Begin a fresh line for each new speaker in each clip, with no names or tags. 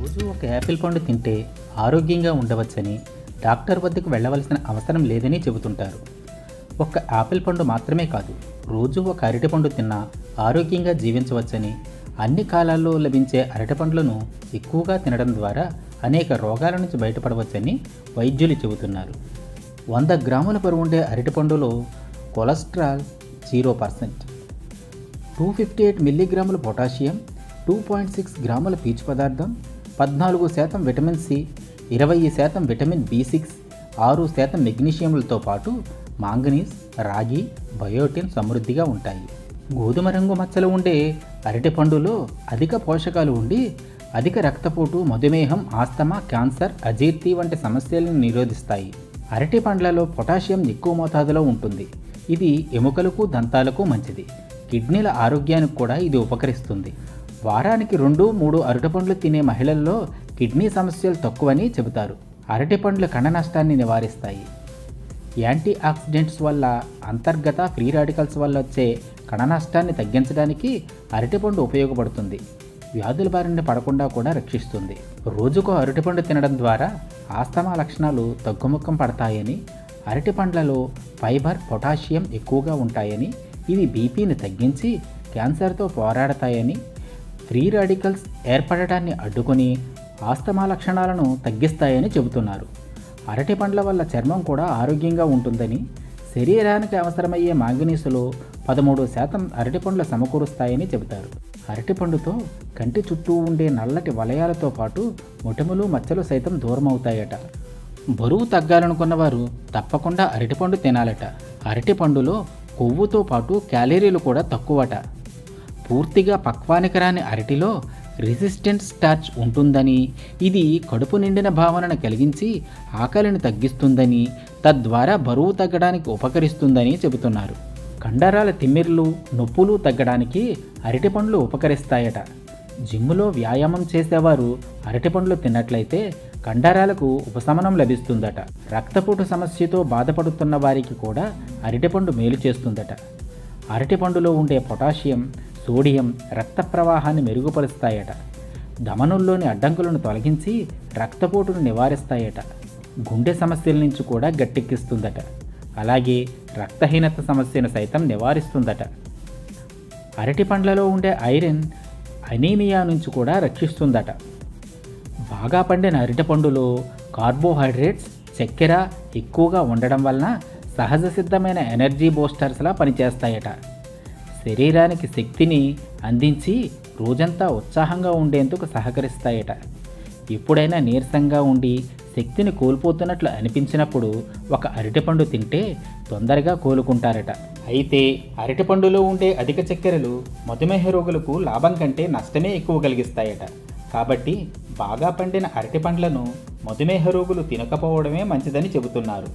రోజు ఒక యాపిల్ పండు తింటే ఆరోగ్యంగా ఉండవచ్చని డాక్టర్ వద్దకు వెళ్ళవలసిన అవసరం లేదని చెబుతుంటారు. ఒక్క యాపిల్ పండు మాత్రమే కాదు రోజు ఒక అరటిపండు తిన్నా ఆరోగ్యంగా జీవించవచ్చని అన్ని కాలాల్లో లభించే అరటిపండ్లను ఎక్కువగా తినడం ద్వారా అనేక రోగాల నుంచి బయటపడవచ్చని వైద్యులు చెబుతున్నారు. వంద గ్రాముల బరువు ఉండే అరటిపండులో cholesterol zero percent two fifty eight మిల్లీగ్రాముల potassium two point six గ్రాముల పీచు పదార్థం పద్నాలుగు శాతం విటమిన్ సి ఇరవై శాతం విటమిన్ బి సిక్స్ ఆరు శాతం మెగ్నీషియంలతో పాటు మాంగనీస్ రాగి బయోటిన్ సమృద్ధిగా ఉంటాయి. గోధుమ రంగు మచ్చలు ఉండే అరటి పండులో అధిక పోషకాలు ఉండి అధిక రక్తపోటు మధుమేహం ఆస్తమా క్యాన్సర్ అజీర్తి వంటి సమస్యలను నిరోధిస్తాయి. అరటి పండ్లలో పొటాషియం ఎక్కువ మోతాదులో ఉంటుంది. ఇది ఎముకలకు దంతాలకు మంచిది. కిడ్నీల ఆరోగ్యానికి కూడా ఇది ఉపకరిస్తుంది. వారానికి రెండు మూడు అరటిపండ్లు తినే మహిళల్లో కిడ్నీ సమస్యలు తక్కువని చెబుతారు. అరటిపండ్లు కణ నష్టాన్ని నివారిస్తాయి. యాంటీ ఆక్సిడెంట్స్ వల్ల అంతర్గత ఫ్రీ రాడికల్స్ వల్ల వచ్చే కణ నష్టాన్ని తగ్గించడానికి అరటిపండు ఉపయోగపడుతుంది. వ్యాధుల బారిన పడకుండా కూడా రక్షిస్తుంది. రోజుకో అరటిపండు తినడం ద్వారా ఆస్తమా లక్షణాలు తగ్గుముఖం పడతాయని అరటిపండ్లలో ఫైబర్ పొటాషియం ఎక్కువగా ఉంటాయని ఇవి బీపీని తగ్గించి క్యాన్సర్తో పోరాడతాయని ఫ్రీ రాడికల్స్ ఏర్పడటాన్ని అడ్డుకొని ఆస్తమా లక్షణాలను తగ్గిస్తాయని చెబుతున్నారు. అరటి పండ్ల వల్ల చర్మం కూడా ఆరోగ్యంగా ఉంటుందని శరీరానికి అవసరమయ్యే మాంగనీసులో పదమూడు శాతం అరటిపండ్లు సమకూరుస్తాయని చెబుతారు. అరటిపండుతో కంటి చుట్టూ ఉండే నల్లటి వలయాలతో పాటు మొటిమలు మచ్చలు సైతం దూరమవుతాయట. బరువు తగ్గాలనుకున్న వారు తప్పకుండా అరటిపండు తినాలట. అరటిపండులో కొవ్వుతో పాటు క్యాలరీలు కూడా తక్కువట. పూర్తిగా పక్వానికి రాని అరటిలో రెసిస్టెంట్ స్టార్చ్ ఉంటుందని ఇది కడుపు నిండిన భావనను కలిగించి ఆకలిని తగ్గిస్తుందని తద్వారా బరువు తగ్గడానికి ఉపకరిస్తుందని చెబుతున్నారు. కండరాల తిమ్మిర్లు నొప్పులు తగ్గడానికి అరటిపండ్లు ఉపకరిస్తాయట. జిమ్ములో వ్యాయామం చేసేవారు అరటిపండ్లు తిన్నట్లయితే కండరాలకు ఉపశమనం లభిస్తుందట. రక్తపోటు సమస్యతో బాధపడుతున్న వారికి కూడా అరటిపండు మేలు చేస్తుందట. అరటిపండులో ఉండే పొటాషియం సోడియం రక్త ప్రవాహాన్ని మెరుగుపరుస్తాయట. ధమనుల్లోని అడ్డంకులను తొలగించి రక్తపోటును నివారిస్తాయట. గుండె సమస్యల నుంచి కూడా గట్టెక్కిస్తుందట. అలాగే రక్తహీనత సమస్యను సైతం నివారిస్తుందట. అరటి పండ్లలో ఉండే ఐరన్ అనీమియా నుంచి కూడా రక్షిస్తుందట. బాగా పండిన అరటిపండులో కార్బోహైడ్రేట్స్ చక్కెర ఎక్కువగా ఉండడం వలన సహజ సిద్ధమైన ఎనర్జీ బూస్టర్స్లా పనిచేస్తాయట. శరీరానికి శక్తిని అందించి రోజంతా ఉత్సాహంగా ఉండేందుకు సహకరిస్తాయట. ఎప్పుడైనా నీరసంగా ఉండి శక్తిని కోల్పోతున్నట్లు అనిపించినప్పుడు ఒక అరటిపండు తింటే తొందరగా కోలుకుంటారట. అయితే అరటిపండులో ఉండే అధిక చక్కెరలు మధుమేహ రోగులకు లాభం కంటే నష్టమే ఎక్కువ కలిగిస్తాయట. కాబట్టి బాగా పండిన అరటి పండ్లను మధుమేహ రోగులు తినకపోవడమే మంచిదని చెబుతున్నారు.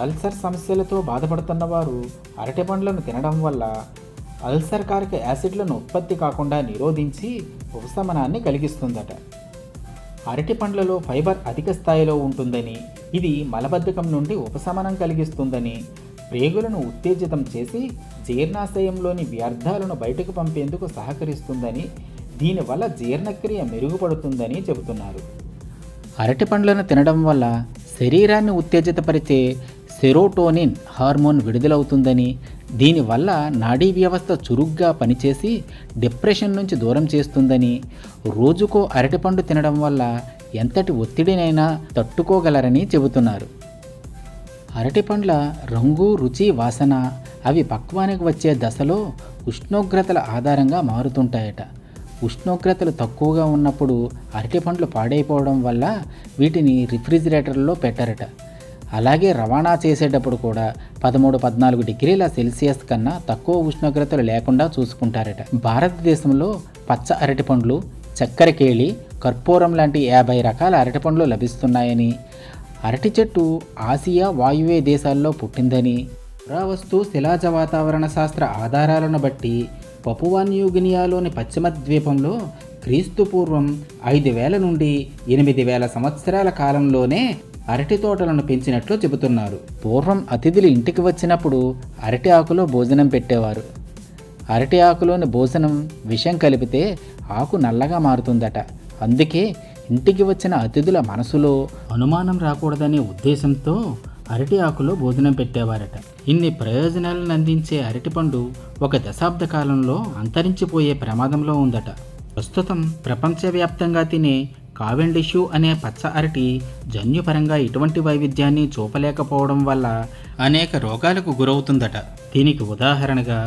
అల్సర్ సమస్యలతో బాధపడుతున్న వారు అరటి పండ్లను తినడం వల్ల అల్సర్ కారక యాసిడ్లను ఉత్పత్తి కాకుండా నిరోధించి ఉపశమనాన్ని కలిగిస్తుందట. అరటి పండ్లలో ఫైబర్ అధిక స్థాయిలో ఉంటుందని ఇది మలబద్ధకం నుండి ఉపశమనం కలిగిస్తుందని ప్రేగులను ఉత్తేజితం చేసి జీర్ణాశయంలోని వ్యర్థాలను బయటకు పంపేందుకు సహకరిస్తుందని దీనివల్ల జీర్ణక్రియ మెరుగుపడుతుందని చెబుతున్నారు. అరటి పండ్లను తినడం వల్ల శరీరాన్ని ఉత్తేజితపరిచే సెరోటోనిన్ హార్మోన్ విడుదలవుతుందని దీనివల్ల నాడీ వ్యవస్థ చురుగ్గా పనిచేసి డిప్రెషన్ నుంచి దూరం చేస్తుందని రోజుకో అరటిపండు తినడం వల్ల ఎంతటి ఒత్తిడినైనా తట్టుకోగలరని చెబుతున్నారు. అరటిపండ్ల రంగు రుచి వాసన అవి పక్వానికి వచ్చే దశలో ఉష్ణోగ్రతల ఆధారంగా మారుతుంటాయట. ఉష్ణోగ్రతలు తక్కువగా ఉన్నప్పుడు అరటిపండ్లు పాడైపోవడం వల్ల వీటిని రిఫ్రిజిరేటర్లో పెట్టరట. అలాగే రవాణా చేసేటప్పుడు కూడా పదమూడు పద్నాలుగు డిగ్రీల సెల్సియస్ కన్నా తక్కువ ఉష్ణోగ్రతలు లేకుండా చూసుకుంటారట. భారతదేశంలో పచ్చ అరటిపండ్లు చక్కెర కేళి కర్పూరం లాంటి యాభై రకాల అరటిపండ్లు లభిస్తున్నాయని అరటి చెట్టు ఆసియా వాయువ్య దేశాల్లో పుట్టిందని పురావస్తు శిలాజ వాతావరణ శాస్త్ర ఆధారాలను బట్టి పపువాన్యూగినియాలోని పశ్చిమ ద్వీపంలో క్రీస్తు పూర్వం ఐదు వేల నుండి ఎనిమిది వేల సంవత్సరాల కాలంలోనే అరటి తోటలను పెంచినట్లు చెబుతున్నారు. పూర్వం అతిథులు ఇంటికి వచ్చినప్పుడు అరటి ఆకులో భోజనం పెట్టేవారు. అరటి ఆకులోని భోజనం విషం కలిపితే ఆకు నల్లగా మారుతుందట. అందుకే ఇంటికి వచ్చిన అతిథుల మనసులో అనుమానం రాకూడదనే ఉద్దేశంతో అరటి ఆకులో భోజనం పెట్టేవారట. ఇన్ని ప్రయోజనాలను అందించే అరటిపండు ఒక దశాబ్ద కాలంలో అంతరించిపోయే ప్రమాదంలో ఉందట. ప్రస్తుతం ప్రపంచవ్యాప్తంగా తినే కావెండిషు అనే పచ్చ అరటి జన్యుపరంగా ఎటువంటి వైవిధ్యాన్ని చూపలేకపోవడం వల్ల అనేక రోగాలకు గురవుతుందట. దీనికి ఉదాహరణగా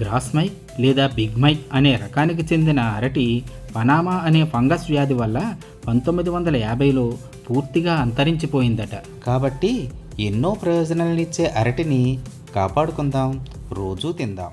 గ్రాస్మై లేదా బిగ్మైక్ అనే రకానికి చెందిన అరటి పనామా అనే ఫంగస్ వ్యాధి వల్ల పంతొమ్మిది వందల యాభైలో పూర్తిగా అంతరించిపోయిందట.
కాబట్టి ఎన్నో ప్రయోజనాలనిచ్చే అరటిని కాపాడుకుందాం రోజూ తిందాం.